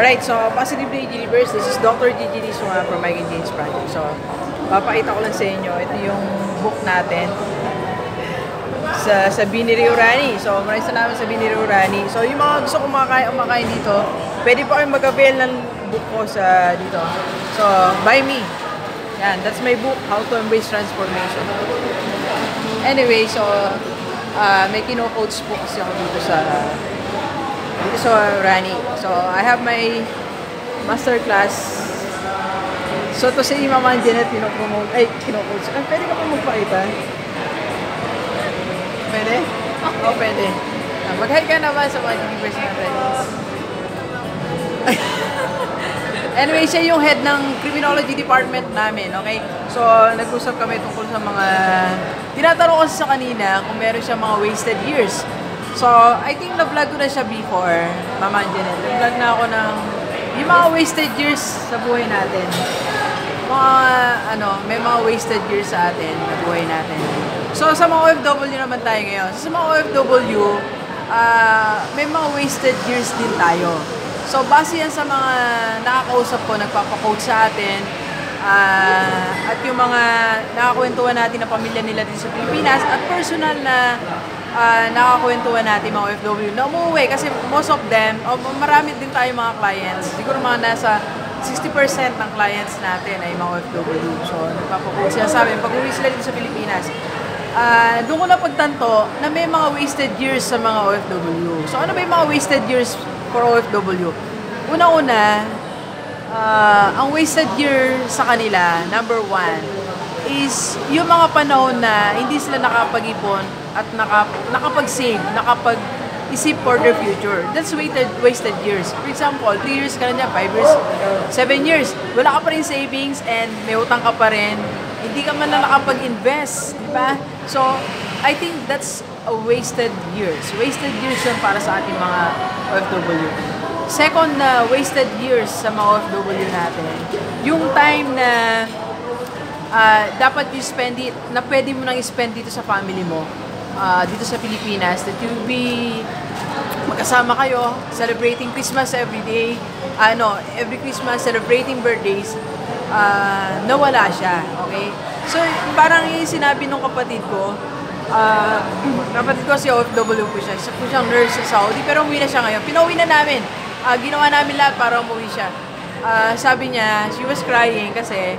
Alright, so Positively Universe, this is Dr. Gigi Lisua from Mike and James Project. So, papakita ko lang sa inyo, ito yung book natin sa, sa Bini Rio Rani. So, maraming salamat sa Bini Rio Rani. So, yung mga gusto kumakain, kumakain dito, pwede po kayong mag-avail ng book ko sa dito. So, buy me. Yan, that's my book, How to Embrace Transformation. Anyway, so, uh, may kino-coach po kasi ako dito sa sa Rani. So, I have my master class. So, to si Mama Janet, pinopromote, ay, kino-coach. Ay, pwede ka pa magpakita? Pwede? Oo, oh, pwede. Ah, Mag-hi ka naman sa mga universe natin. anyway, siya yung head ng criminology department namin, okay? So, nag-usap kami tungkol sa mga... Tinatanong ko sa kanina kung meron siya mga wasted years. So, I think na-vlog ko na siya before, Mama Janet. Na-vlog na ako ng yung mga wasted years sa buhay natin. Mga, ano, may mga wasted years sa atin, sa buhay natin. So, sa mga OFW naman tayo ngayon. Sa mga OFW, ah, may mga wasted years din tayo. So, base yan sa mga nakakausap ko, nagpapakoach sa atin, ah, at yung mga nakakwentuhan natin na pamilya nila din sa Pilipinas, at personal na ah, nakakwentuhan natin mga OFW na umuwi kasi most of them, o marami din tayo mga clients, siguro mga nasa 60% ng clients natin ay mga OFW. So, nagpapakoach sila sa pag uwi sila dito sa Pilipinas, Ah, doon ko na pagtanto na may mga wasted years sa mga OFW. So ano ba yung mga wasted years for OFW? Una-una, ah, ang wasted year sa kanila, number one, is yung mga panahon na hindi sila nakapag-ipon at naka, nakapag-save, nakapag-isip for their future. That's wasted, wasted years. For example, 3 years ka na dyan, 5 years, 7 years, wala ka pa rin savings and may utang ka pa rin, hindi ka man na nakapag-invest, di ba? So, I think that's a wasted years. Wasted years yun para sa ating mga OFW. Second na wasted years sa mga OFW natin, yung time na ah, dapat you spend it, na pwede mo nang i-spend dito sa family mo, ah, dito sa Pilipinas, that you be magkasama kayo, celebrating Christmas every day, ano, every Christmas, celebrating birthdays, ah, nawala siya, okay? So, parang yung sinabi nung kapatid ko, ah, kapatid ko si OFW po siya, isa po siyang nurse sa Saudi, pero umuwi na siya ngayon. Pinauwi na namin. Ah, ginawa namin lahat para umuwi siya. Ah, sabi niya, she was crying kasi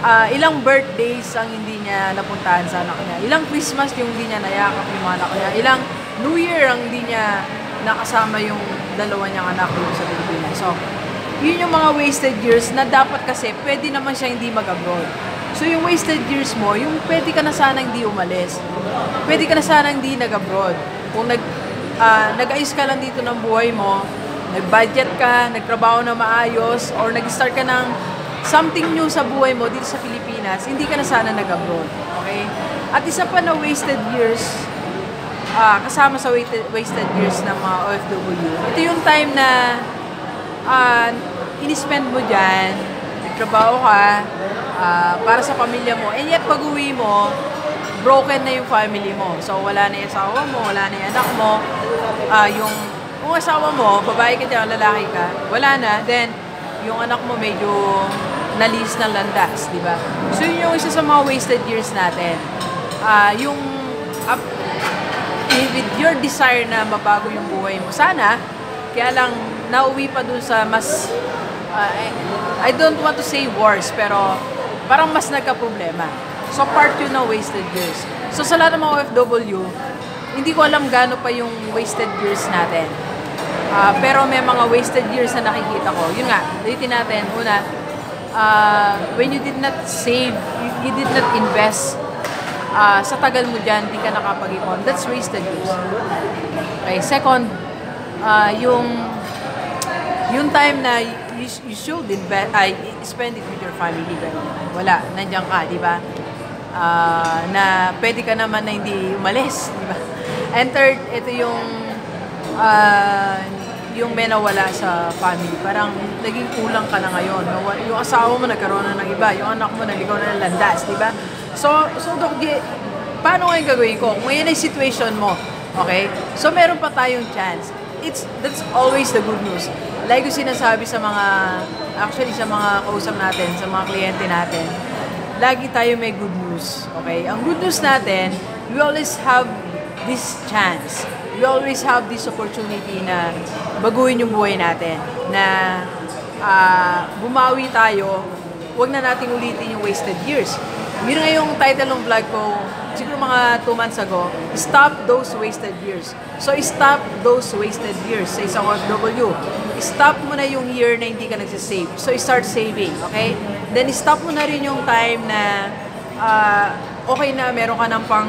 ah, ilang birthdays ang hindi niya napuntahan sa anak niya. Ilang Christmas yung hindi niya nayakap yung anak niya. Ilang New Year ang hindi niya nakasama yung dalawa niyang anak dito sa Pilipinas. So, yun yung mga wasted years na dapat kasi pwede naman siya hindi mag-abroad. So, yung wasted years mo, yung pwede ka na sana hindi umalis. Pwede ka na sana hindi nag-abroad. Kung nag, ah, nag-ayos ka lang dito ng buhay mo, nag-budget ka, nagtrabaho na maayos, or nag-start ka ng something new sa buhay mo dito sa Pilipinas, hindi ka na sana nag-abroad. Okay? At isa pa na wasted years, ah, kasama sa wasted, years ng mga OFW, ito yung time na ah, in-spend mo dyan, nagtrabaho ka, ah, para sa pamilya mo, and yet pag uwi mo, broken na yung family mo. So, wala na yung asawa mo, wala na yung anak mo, ah, yung kung asawa mo, babae ka dyan, lalaki ka, wala na, then, yung anak mo medyo nalis ng landas, di ba? So, yun yung isa sa mga wasted years natin. Ah, yung up, with your desire na mabago yung buhay mo, sana, kaya lang, nauwi pa dun sa mas, ah, I, don't want to say worse, pero parang mas nagka-problema. So, part yun ng wasted years. So, sa lahat ng mga OFW, hindi ko alam gaano pa yung wasted years natin. Ah, pero may mga wasted years na nakikita ko. Yun nga, ulitin natin. Una, ah, when you did not save, you, did not invest, ah, sa tagal mo dyan, di ka nakapag-ipon. That's wasted years. Okay, second, ah, yung yung time na you, you should invest, ay, spend it with your family, pero wala, nandiyan ka, di ba? Ah, na pwede ka naman na hindi umalis, di ba? And third, ito yung ah, yung may nawala sa family. Parang naging kulang ka na ngayon. Yung asawa mo nagkaroon na ng iba, yung anak mo naligaw na ng landas, di ba? So, so Doc G, paano ngayon gagawin ko? Kung ngayon ay situation mo, okay? So, meron pa tayong chance. it's that's always the good news. Like ko sinasabi sa mga, actually sa mga kausap natin, sa mga kliyente natin, lagi tayo may good news. Okay? Ang good news natin, we always have this chance. We always have this opportunity na baguhin yung buhay natin. Na ah, bumawi tayo, huwag na nating ulitin yung wasted years. Yun nga yung title ng vlog ko, siguro mga 2 months ago, Stop Those Wasted Years. So, stop those wasted years sa isang OFW. Stop mo na yung year na hindi ka nagsisave. So, start saving, okay? Then, stop mo na rin yung time na ah, okay na, meron ka ng pang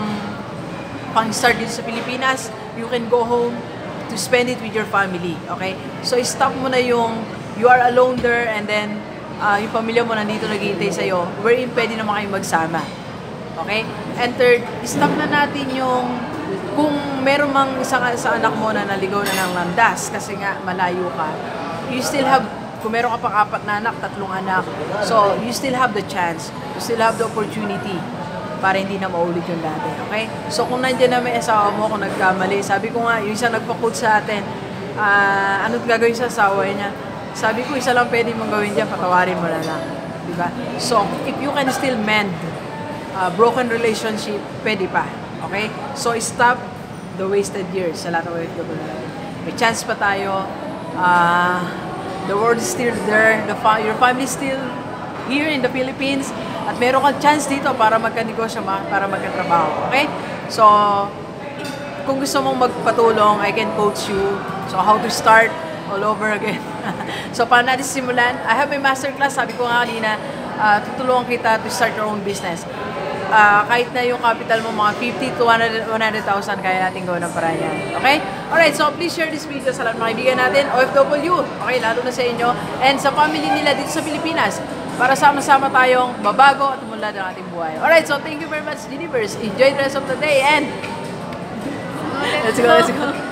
pang-start dito sa Pilipinas, you can go home to spend it with your family, okay? So, stop mo na yung you are alone there and then uh, yung pamilya mo nandito naghihintay sa'yo, wherein pwede naman kayo magsama. Okay? And third, stop na natin yung kung meron mang isang sa anak mo na naligaw na ng landas kasi nga malayo ka, you still have, kung meron ka pang apat na anak, tatlong anak, so you still have the chance, you still have the opportunity para hindi na maulit yung dati. Okay? So kung nandiyan na may asawa mo, kung nagkamali, sabi ko nga, yung isa nagpa-quote sa atin, ah ano't gagawin sa asawa niya? Sabi ko, isa lang pwede mong gawin dyan, patawarin mo na lang. Diba? So, if you can still mend uh, broken relationship, pwede pa. Okay? So, stop the wasted years sa lahat ng OFW. May chance pa tayo. Uh, the world is still there. The fa- your family is still here in the Philippines. At meron kang chance dito para magka-negosyo, ma- para magka-trabaho. Okay? So, kung gusto mong magpatulong, I can coach you. So, how to start all over again. so, paano natin simulan? I have a masterclass. Sabi ko nga kanina, uh, tutulungan kita to start your own business. Uh, kahit na yung capital mo mga 50 to 100 100,000, kaya natin gawin ng paraan yan. Okay? Alright, so please share this video sa lahat mga kaibigan natin, OFW. Okay, lalo na sa inyo. And sa family nila dito sa Pilipinas para sama-sama tayong babago at umunlad ang ating buhay. Alright, so thank you very much, Universe. Enjoy the rest of the day and let's go, let's go.